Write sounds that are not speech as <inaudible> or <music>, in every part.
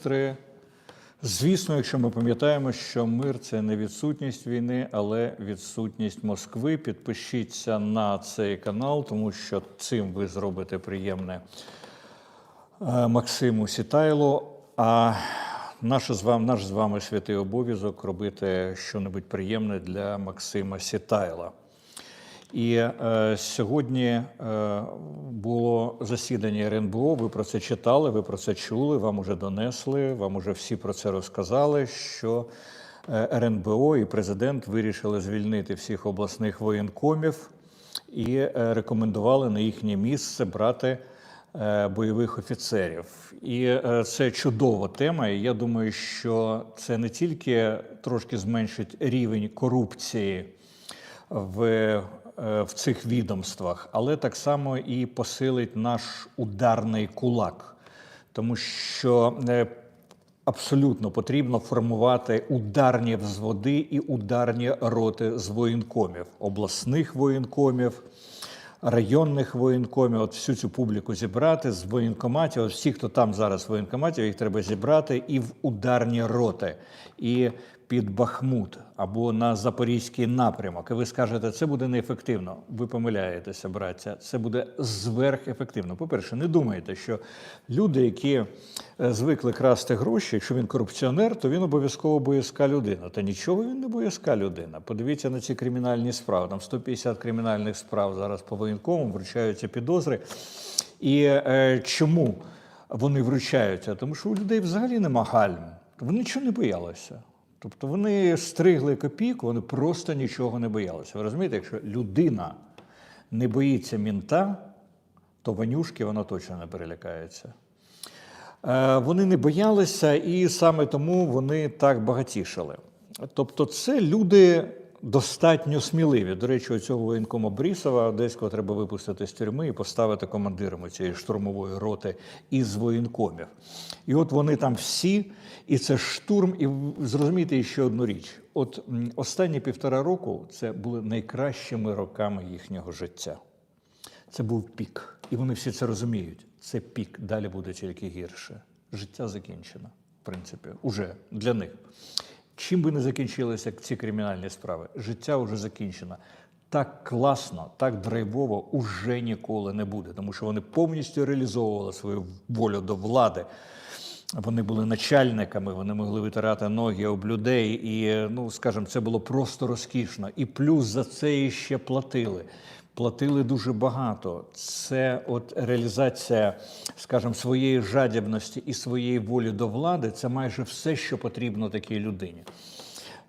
сестри. Звісно, якщо ми пам'ятаємо, що мир це не відсутність війни, але відсутність Москви. Підпишіться на цей канал, тому що цим ви зробите приємне е, Максиму Сітайло. А наш з вами, наш з вами святий обов'язок робити щось приємне для Максима Сітайла. І е, сьогодні е, було засідання РНБО. Ви про це читали, ви про це чули, вам уже донесли, вам уже всі про це розказали. Що е, РНБО і президент вирішили звільнити всіх обласних воєнкомів і е, рекомендували на їхнє місце брати е, бойових офіцерів. І це чудова тема. І я думаю, що це не тільки трошки зменшить рівень корупції в, в цих відомствах, але так само і посилить наш ударний кулак, тому що е, абсолютно потрібно формувати ударні взводи і ударні роти з воєнкомів, обласних воєнкомів. Районних воєнкомів, от всю цю публіку зібрати з воєнкоматів, от всі, хто там зараз в воєнкоматі, їх треба зібрати і в ударні роти, і під Бахмут або на Запорізький напрямок. І ви скажете, це буде неефективно. Ви помиляєтеся, браття. Це буде зверхефективно. По-перше, не думайте, що люди, які е, звикли красти гроші, якщо він корупціонер, то він обов'язково боязка людина. Та нічого він не боязка людина. Подивіться на ці кримінальні справи. Там 150 кримінальних справ зараз по воєнкому вручаються підозри. І е, чому вони вручаються? Тому що у людей взагалі нема гальм. Вони нічого не боялися. Тобто вони стригли копійку, вони просто нічого не боялися. Ви розумієте, якщо людина не боїться мінта, то ванюшки вона точно не перелякається. Е, Вони не боялися, і саме тому вони так багатішали. Тобто, це люди достатньо сміливі. До речі, цього воєнкома Брісова одеського треба випустити з тюрми і поставити командирами цієї штурмової роти із воєнкомів. І от вони там всі, і це штурм. І зрозумійте ще одну річ: от останні півтора року це були найкращими роками їхнього життя. Це був пік. І вони всі це розуміють. Це пік, далі буде тільки гірше. Життя закінчено, в принципі, уже для них. Чим би не закінчилися ці кримінальні справи, життя вже закінчено. Так класно, так драйвово уже ніколи не буде, тому що вони повністю реалізовували свою волю до влади. Вони були начальниками, вони могли витирати ноги об людей, і, ну, скажімо, це було просто розкішно. І плюс за це іще платили. Платили дуже багато. Це от реалізація, скажімо, своєї жадібності і своєї волі до влади це майже все, що потрібно такій людині.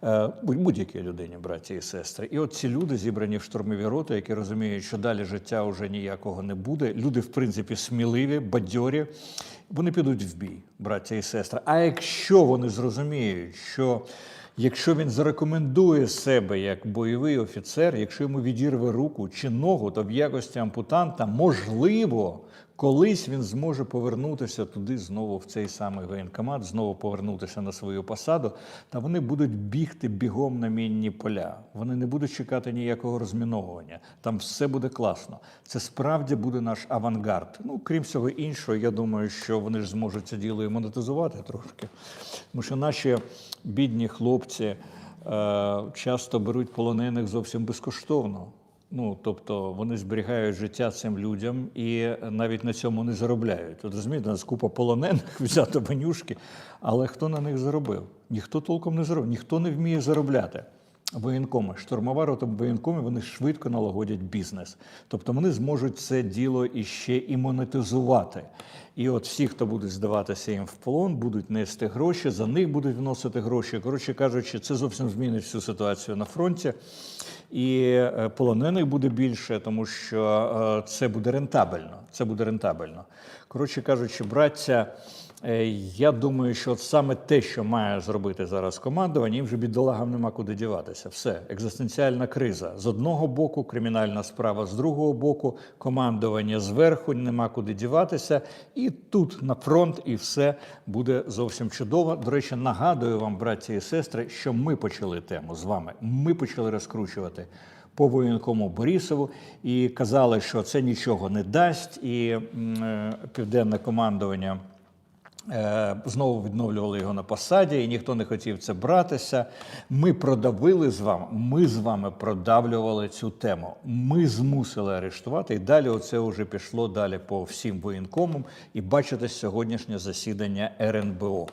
Е, будь- Будь-якій людині, браті і сестри. І от ці люди зібрані в штурмові роти, які розуміють, що далі життя вже ніякого не буде. Люди, в принципі, сміливі, бадьорі. Вони підуть в бій, браття і сестри. А якщо вони зрозуміють, що якщо він зарекомендує себе як бойовий офіцер, якщо йому відірве руку чи ногу, то в якості ампутанта можливо. Колись він зможе повернутися туди знову в цей самий воєнкомат, знову повернутися на свою посаду, та вони будуть бігти бігом на мінні поля. Вони не будуть чекати ніякого розміновування. Там все буде класно. Це справді буде наш авангард. Ну, крім всього іншого, я думаю, що вони ж зможуть це діло і монетизувати трошки. Тому що наші бідні хлопці е, часто беруть полонених зовсім безкоштовно. Ну, тобто вони зберігають життя цим людям і навіть на цьому не заробляють. От розумієте, нас купа полонених <laughs> взято банюшки, але хто на них заробив? Ніхто толком не заробив, ніхто не вміє заробляти. Воєнкоми, штурмова рота воєнкомів, вони швидко налагодять бізнес. Тобто вони зможуть це діло іще і монетизувати. І от всі, хто будуть здаватися їм в полон, будуть нести гроші, за них будуть вносити гроші. Коротше кажучи, це зовсім змінить всю ситуацію на фронті. І е, полонених буде більше, тому що е, це буде рентабельно. Це буде рентабельно. Коротше кажучи, браття, я думаю, що саме те, що має зробити зараз командування, їм вже бідолагам нема куди діватися. Все, екзистенціальна криза. З одного боку, кримінальна справа, з другого боку, командування зверху, нема куди діватися. І тут на фронт, і все буде зовсім чудово. До речі, нагадую вам, браті і сестри, що ми почали тему з вами. Ми почали розкручувати по воєнкому Борисову і казали, що це нічого не дасть, і е, південне командування Е, Знову відновлювали його на посаді, і ніхто не хотів це братися. Ми продавили з вами, ми з вами продавлювали цю тему. Ми змусили арештувати. І далі оце вже пішло далі по всім воєнкомам. І бачите сьогоднішнє засідання РНБО.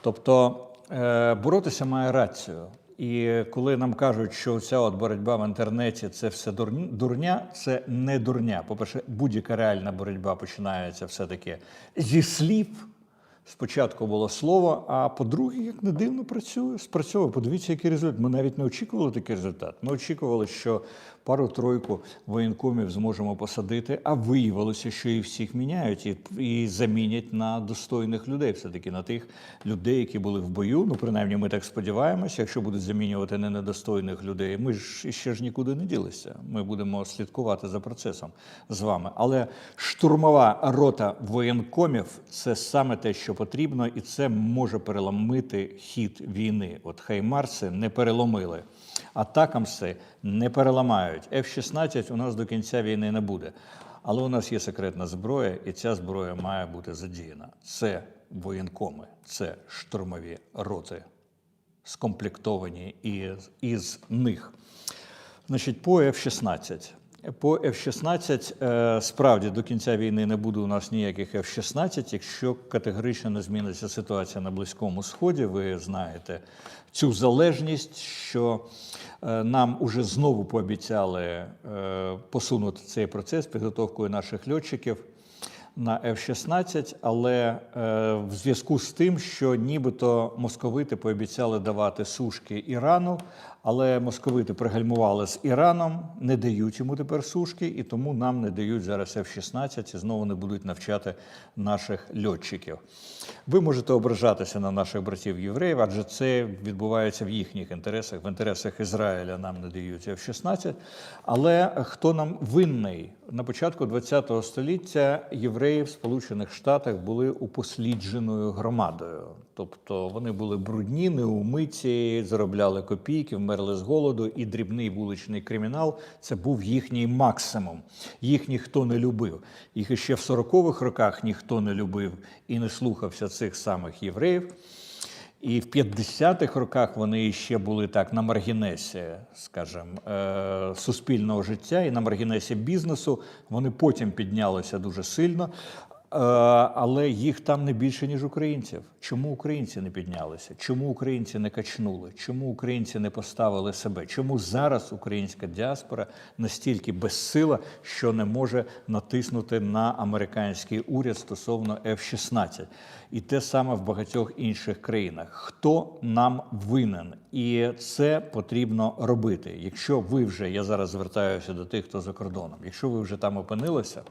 Тобто е, боротися має рацію. І коли нам кажуть, що ця от боротьба в інтернеті це все дурня, це не дурня. По-перше, будь-яка реальна боротьба починається все-таки зі слів. Спочатку було слово, а по-друге, як не дивно працює, спрацьовує. Подивіться, який результат. Ми навіть не очікували такий результат. Ми очікували, що пару-тройку воєнкомів зможемо посадити, а виявилося, що і всіх міняють і, і замінять на достойних людей. Все-таки на тих людей, які були в бою. Ну, принаймні, ми так сподіваємося. Якщо будуть замінювати не недостойних людей, ми ж ще ж нікуди не ділися. Ми будемо слідкувати за процесом з вами. Але штурмова рота воєнкомів це саме те, що потрібно, і це може переломити хід війни. От хаймарси не переломили. Атакамси не переламають. F-16 у нас до кінця війни не буде. Але у нас є секретна зброя, і ця зброя має бути задіяна. Це воєнкоми, це штурмові роти, скомплектовані із, із них. Значить, по F-16. По F-16 е, справді до кінця війни не буде у нас ніяких F-16, якщо категорично не зміниться ситуація на Близькому Сході. Ви знаєте цю залежність, що е, нам уже знову пообіцяли е, посунути цей процес підготовкою наших льотчиків на F-16, але е, в зв'язку з тим, що нібито московити пообіцяли давати сушки Ірану, але московити пригальмували з Іраном, не дають йому тепер сушки, і тому нам не дають зараз F-16 і знову не будуть навчати наших льотчиків. Ви можете ображатися на наших братів євреїв, адже це відбувається в їхніх інтересах, в інтересах Ізраїля нам не дають F-16. Але хто нам винний? На початку ХХ століття євреї в Сполучених Штатах були упослідженою громадою. Тобто вони були брудні, неумиті, заробляли копійки, вмерли з голоду, і дрібний вуличний кримінал це був їхній максимум. Їх ніхто не любив. Їх іще в 40-х роках ніхто не любив і не слухався цих самих євреїв. І в 50-х роках вони ще були так на маргінесі, скажімо, е, суспільного життя і на маргінесі бізнесу. Вони потім піднялися дуже сильно. Е, Але їх там не більше, ніж українців. Чому українці не піднялися? Чому українці не качнули? Чому українці не поставили себе? Чому зараз українська діаспора настільки безсила, що не може натиснути на американський уряд стосовно F-16? І те саме в багатьох інших країнах. Хто нам винен? І це потрібно робити. Якщо ви вже, я зараз звертаюся до тих, хто за кордоном, якщо ви вже там опинилися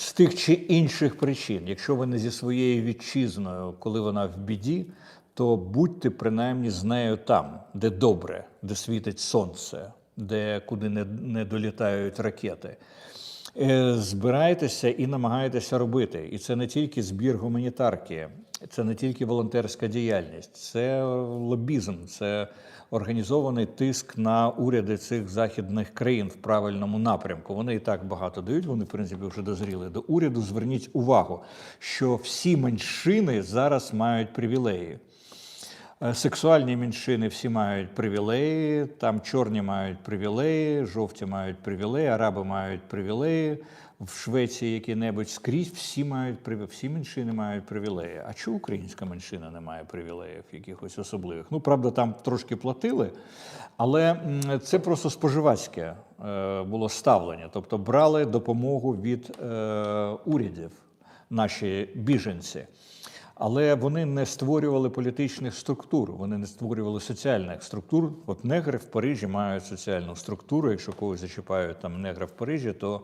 з тих чи інших причин, якщо ви не зі своєю вітчизною, коли вона в біді, то будьте принаймні з нею там, де добре, де світить сонце, де куди не, не долітають ракети. Е, Збирайтеся і намагайтеся робити. І це не тільки збір гуманітарки, це не тільки волонтерська діяльність, це лобізм, це організований тиск на уряди цих західних країн в правильному напрямку. Вони і так багато дають. Вони, в принципі, вже дозріли до уряду. Зверніть увагу, що всі меншини зараз мають привілеї. Е, Сексуальні меншини всі мають привілеї, там чорні мають привілеї, жовті мають привілеї, араби мають привілеї. В Швеції які-небудь скрізь всі мають всі меншини мають привілеї. А чому українська меншина не має привілеїв якихось особливих? Ну, правда, там трошки платили, але це просто споживацьке е, було ставлення. Тобто брали допомогу від е, урядів наші біженці. Але вони не створювали політичних структур, вони не створювали соціальних структур. От негри в Парижі мають соціальну структуру. Якщо когось зачіпають там негра в Парижі, то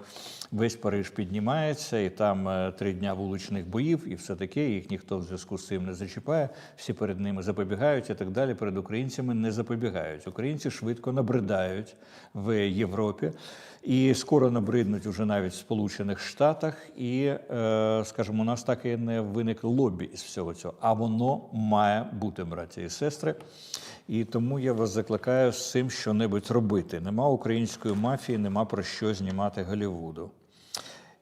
весь Париж піднімається, і там е, три дня вуличних боїв, і все таке. Їх ніхто в зв'язку з цим не зачіпає. Всі перед ними запобігають і так далі. Перед українцями не запобігають. Українці швидко набридають в Європі. І скоро набриднуть уже навіть в Сполучених Штатах, і, е, скажімо, у нас так і не виник лобі із всього цього. А воно має бути, браті і сестри. І тому я вас закликаю з цим що-небудь робити. Нема української мафії, нема про що знімати Голлівуду.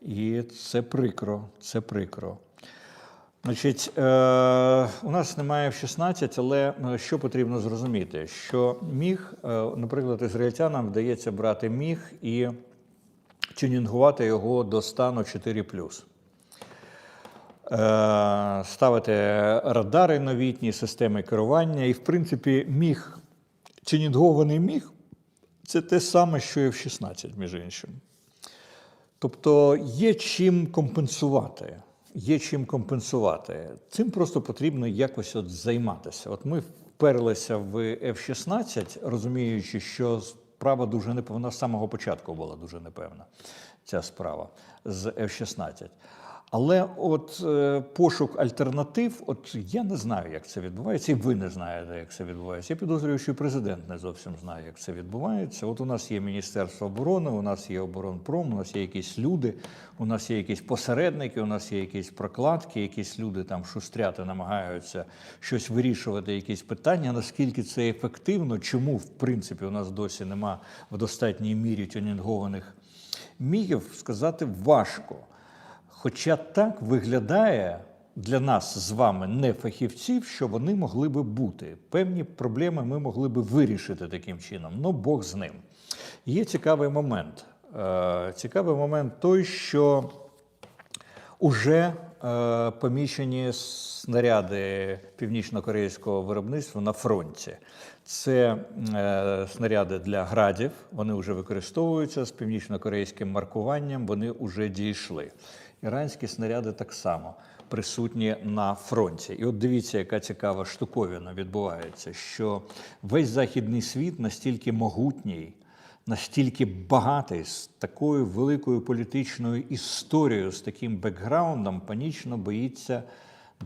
І це прикро, це прикро. Значить, е, у нас немає F-16, але е, що потрібно зрозуміти? Що міг, е, наприклад, ізраїльтянам вдається брати міг і тюнінгувати його до стану 4 Е, ставити радари новітні, системи керування. І, в принципі, міг, тюнінгований міг це те саме, що і F-16, між іншим. Тобто є чим компенсувати. Є чим компенсувати. Цим просто потрібно якось от займатися. От ми вперлися в F-16, розуміючи, що справа дуже непевна, з самого початку була дуже непевна ця справа з F-16. Але от е, пошук альтернатив, от я не знаю, як це відбувається, і ви не знаєте, як це відбувається. Я підозрюю, що і президент не зовсім знає, як це відбувається. От у нас є Міністерство оборони, у нас є оборонпром, у нас є якісь люди, у нас є якісь посередники, у нас є якісь прокладки, якісь люди там шустряти, намагаються щось вирішувати, якісь питання. Наскільки це ефективно? Чому в принципі у нас досі нема в достатній мірі тюнінгованих мігів, сказати важко. Хоча так виглядає для нас з вами, не фахівців, що вони могли би бути. Певні проблеми ми могли би вирішити таким чином. Ну, Бог з ним. Є цікавий момент. Е, Цікавий момент той, що уже е, поміщені снаряди північно-корейського виробництва на фронті. Це е, снаряди для градів, вони вже використовуються з північно-корейським маркуванням, вони вже дійшли. Іранські снаряди так само присутні на фронті. І от дивіться, яка цікава штуковина відбувається, що весь західний світ настільки могутній, настільки багатий, з такою великою політичною історією, з таким бекграундом, панічно боїться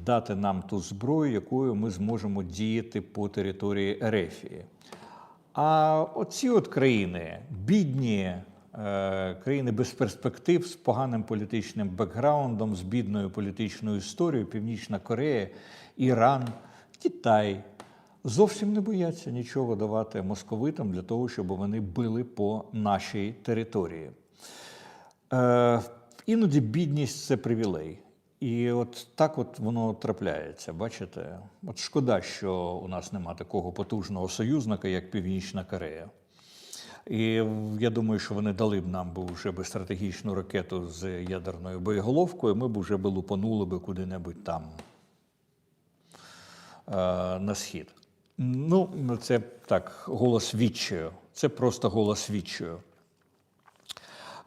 дати нам ту зброю, якою ми зможемо діяти по території Ерефії. А оці от країни, бідні, країни без перспектив, з поганим політичним бекграундом, з бідною політичною історією, Північна Корея, Іран, Китай, зовсім не бояться нічого давати московитам для того, щоб вони били по нашій території. Е, іноді бідність це привілей. І от так от воно трапляється. Бачите? От шкода, що у нас нема такого потужного союзника, як Північна Корея. І я думаю, що вони дали б нам би вже би стратегічну ракету з ядерною боєголовкою, ми б вже би лупанули би куди-небудь там е, на схід. Ну, це так, голос відчаю. Це просто голос відчаю.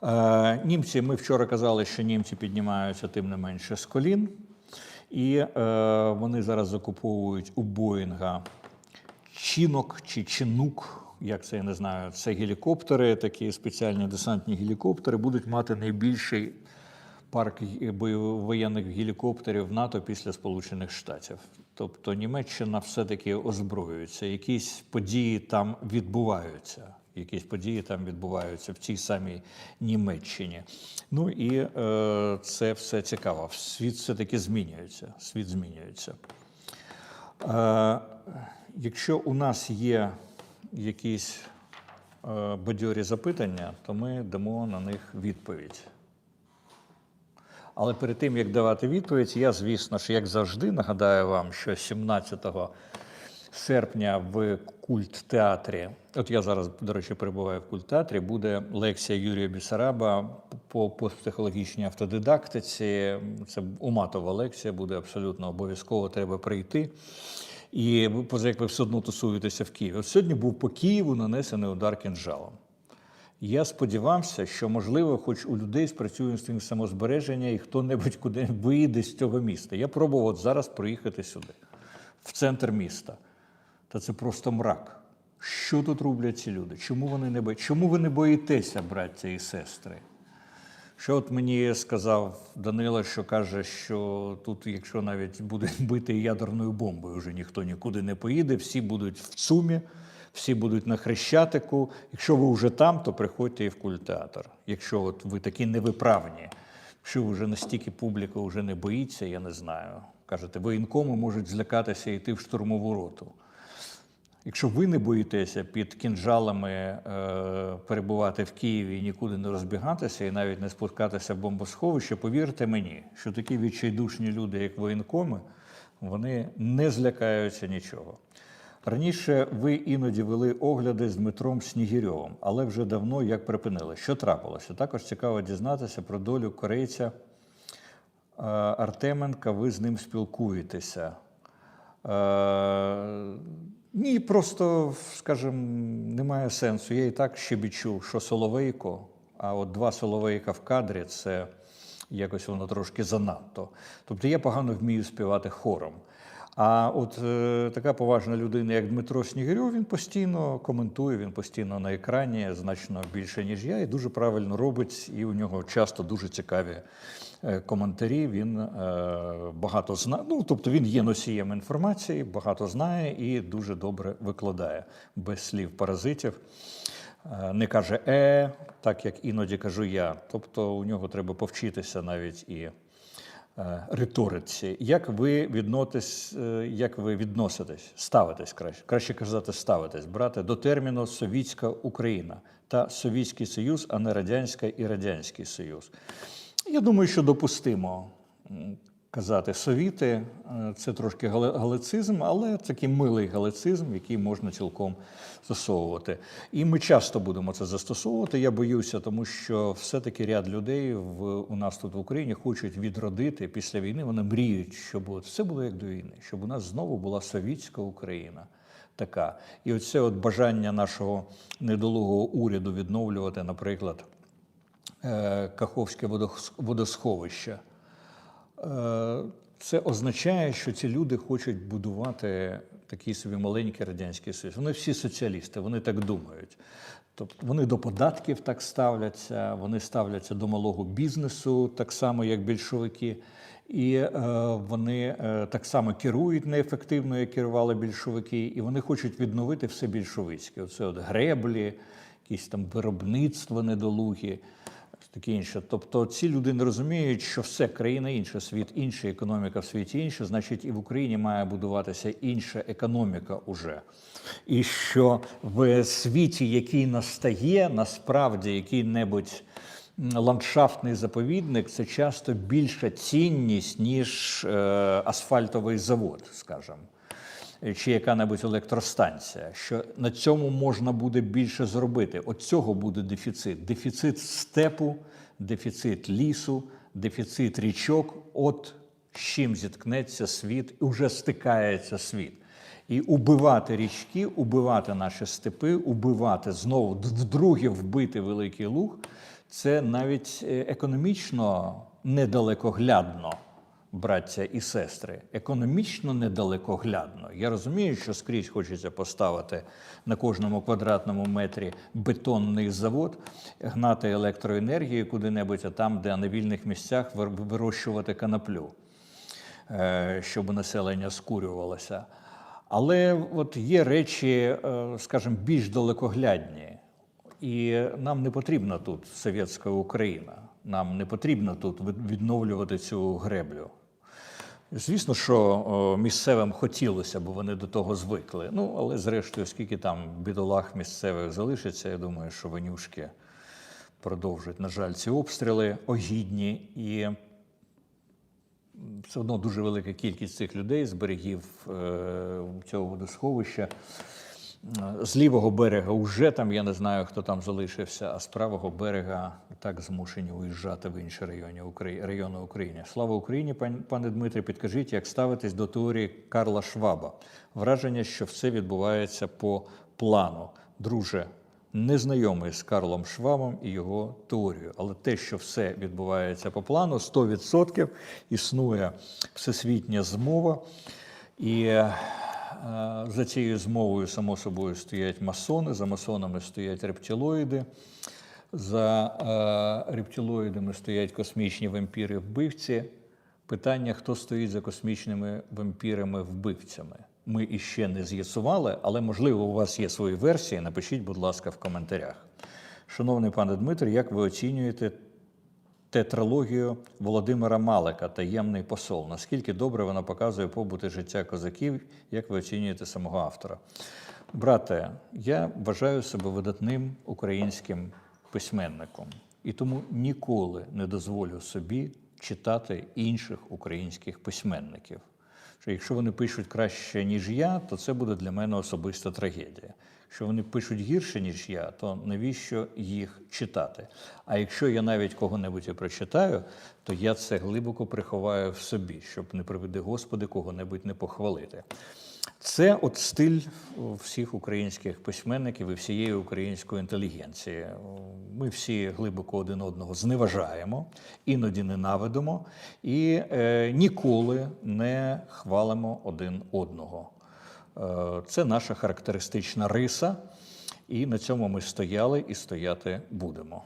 Е, Німці, ми вчора казали, що німці піднімаються тим не менше з колін, і е, вони зараз закуповують у Боїнга чинок чи чинук, як це я не знаю. Це гелікоптери, такі спеціальні десантні гелікоптери, будуть мати найбільший парк воєнних гелікоптерів НАТО після Сполучених Штатів. Тобто Німеччина все-таки озброюється, якісь події там відбуваються. Якісь події там відбуваються в цій самій Німеччині. Ну і е, це все цікаво. Світ все-таки змінюється. Світ змінюється. Е, якщо у нас є якісь е, бадьорі запитання, то ми дамо на них відповідь. Але перед тим, як давати відповідь, я, звісно ж, як завжди, нагадаю вам, що 17 серпня в культ-театрі, от я зараз, до речі, перебуваю в культ-театрі, буде лекція Юрія Бісараба по постпсихологічній автодидактиці. Це уматова лекція, буде абсолютно обов'язково, треба прийти. І ви, поза як ви все одно тусуєтеся в Києві. От сьогодні був по Києву нанесений удар кінжалом. Я сподівався, що можливо, хоч у людей спрацює інстинкт самозбереження, і хто-небудь куди виїде з цього міста. Я пробував от зараз приїхати сюди, в центр міста. Та це просто мрак. Що тут роблять ці люди? Чому вони не бо... Чому ви не боїтеся, браття і сестри? Що от мені сказав Данило, що каже, що тут, якщо навіть буде <laughs> бити ядерною бомбою, вже ніхто нікуди не поїде, всі будуть в ЦУМі, всі будуть на Хрещатику. Якщо ви вже там, то приходьте і в культеатр. Якщо от ви такі невиправні, якщо вже настільки публіка вже не боїться, я не знаю. Кажете, воєнкоми можуть злякатися і йти в штурмову роту. Якщо ви не боїтеся під кінжалами е, перебувати в Києві і нікуди не розбігатися, і навіть не спускатися в бомбосховище, повірте мені, що такі відчайдушні люди, як воєнкоми, вони не злякаються нічого. Раніше ви іноді вели огляди з Дмитром Снігірьовим, але вже давно як припинили. Що трапилося? Також цікаво дізнатися про долю корейця е, Артеменка. Ви з ним спілкуєтеся. Е, ні, просто, скажімо, немає сенсу. Я і так ще відчув, що Соловейко, а от два Соловейка в кадрі це якось воно трошки занадто. Тобто я погано вмію співати хором. А от е, така поважна людина, як Дмитро Снігирьов, він постійно коментує, він постійно на екрані значно більше, ніж я, і дуже правильно робить, і у нього часто дуже цікаві е, коментарі. Він е, багато знає. Ну, тобто він є носієм інформації, багато знає і дуже добре викладає без слів паразитів. Е, Не каже е, так як іноді кажу я. Тобто у нього треба повчитися навіть і риториці. Як ви відноситесь, е, як ви відноситесь, ставитесь краще, краще казати ставитесь, брати до терміну Совітська Україна та Совітський Союз, а не Радянська і Радянський Союз. Я думаю, що допустимо казати совіти. Е, Це трошки галицизм, але такий милий галицизм, який можна цілком застосовувати. І ми часто будемо це застосовувати. Я боюся, тому що все-таки ряд людей в, у нас тут в Україні хочуть відродити після війни. Вони мріють, щоб все було як до війни, щоб у нас знову була совітська Україна. Така. І оце от бажання нашого недолугого уряду відновлювати, наприклад, е, Каховське водос- водосховище. Е, Це означає, що ці люди хочуть будувати такий собі маленький радянський союз. Вони всі соціалісти, вони так думають. Тобто вони до податків так ставляться, вони ставляться до малого бізнесу, так само як більшовики, і е, вони е, так само керують неефективно, як керували більшовики, і вони хочуть відновити все більшовицьке. Оце от греблі, якісь там виробництва недолугі таке інше. Тобто ці люди не розуміють, що все країна інша, світ інший, економіка в світі інша, значить, і в Україні має будуватися інша економіка уже. І що в світі, який настає, насправді який-небудь ландшафтний заповідник, це часто більша цінність, ніж е, асфальтовий завод, скажімо чи яка-небудь електростанція, що на цьому можна буде більше зробити. От цього буде дефіцит. Дефіцит степу, дефіцит лісу, дефіцит річок. От з чим зіткнеться світ, і вже стикається світ. І убивати річки, убивати наші степи, убивати знову вдруге вбити великий луг, це навіть е, економічно недалекоглядно браття і сестри, економічно недалекоглядно. Я розумію, що скрізь хочеться поставити на кожному квадратному метрі бетонний завод, гнати електроенергію куди-небудь, а там, де на вільних місцях вир- вирощувати канаплю, е, щоб населення скурювалося. Але от є речі, е, скажімо, більш далекоглядні. І нам не потрібна тут совєтська Україна. Нам не потрібно тут від- відновлювати цю греблю. Звісно, що місцевим хотілося, бо вони до того звикли. Ну, але зрештою, скільки там бідолах місцевих залишиться, я думаю, що ванюшки продовжують, на жаль, ці обстріли огідні. І все одно дуже велика кількість цих людей з берегів е, цього водосховища. З лівого берега вже там, я не знаю, хто там залишився, а з правого берега так змушені уїжджати в інші райони. Райони України. Слава Україні, пан- пане Дмитре, підкажіть, як ставитись до теорії Карла Шваба? Враження, що все відбувається по плану. Друже, не знайомий з Карлом Швабом і його теорією, але те, що все відбувається по плану, 100% існує всесвітня змова. І е, за цією змовою, само собою, стоять масони, за масонами стоять рептилоїди, за е, рептилоїдами стоять космічні вампіри-вбивці. Питання, хто стоїть за космічними вампірами-вбивцями. Ми іще не з'ясували, але можливо у вас є свої версії. Напишіть, будь ласка, в коментарях. Шановний пане Дмитрий, як ви оцінюєте тетралогію Володимира Малика Таємний посол? Наскільки добре вона показує побут і життя козаків? Як ви оцінюєте самого автора? Брате, я вважаю себе видатним українським письменником і тому ніколи не дозволю собі читати інших українських письменників. Що якщо вони пишуть краще, ніж я, то це буде для мене особиста трагедія. Якщо вони пишуть гірше, ніж я, то навіщо їх читати? А якщо я навіть кого-небудь і прочитаю, то я це глибоко приховаю в собі, щоб не приведи Господи кого-небудь не похвалити. Це от стиль всіх українських письменників і всієї української інтелігенції. Ми всі глибоко один одного зневажаємо, іноді ненавидимо і е, ніколи не хвалимо один одного. Е, Це наша характеристична риса, і на цьому ми стояли і стояти будемо.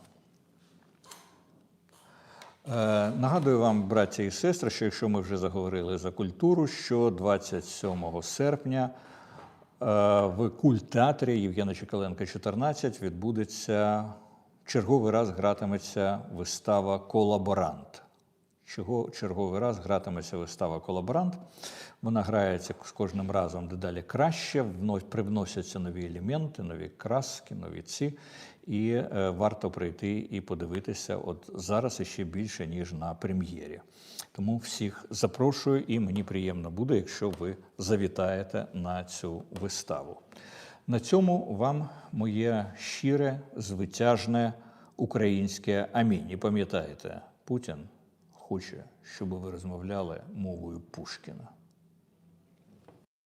Е, Нагадую вам, браття і сестри, що якщо ми вже заговорили за культуру, що 27 серпня е, в культеатрі Євгена Чекаленка 14 відбудеться черговий раз гратиметься вистава Колаборант. Чого черговий раз гратиметься вистава Колаборант. Вона грається з кожним разом дедалі краще, вно- привносяться нові елементи, нові краски, нові ці. І е, варто прийти і подивитися от зараз іще більше, ніж на прем'єрі. Тому всіх запрошую, і мені приємно буде, якщо ви завітаєте на цю виставу. На цьому вам моє щире, звитяжне українське амінь. І пам'ятайте, Путін хоче, щоб ви розмовляли мовою Пушкіна.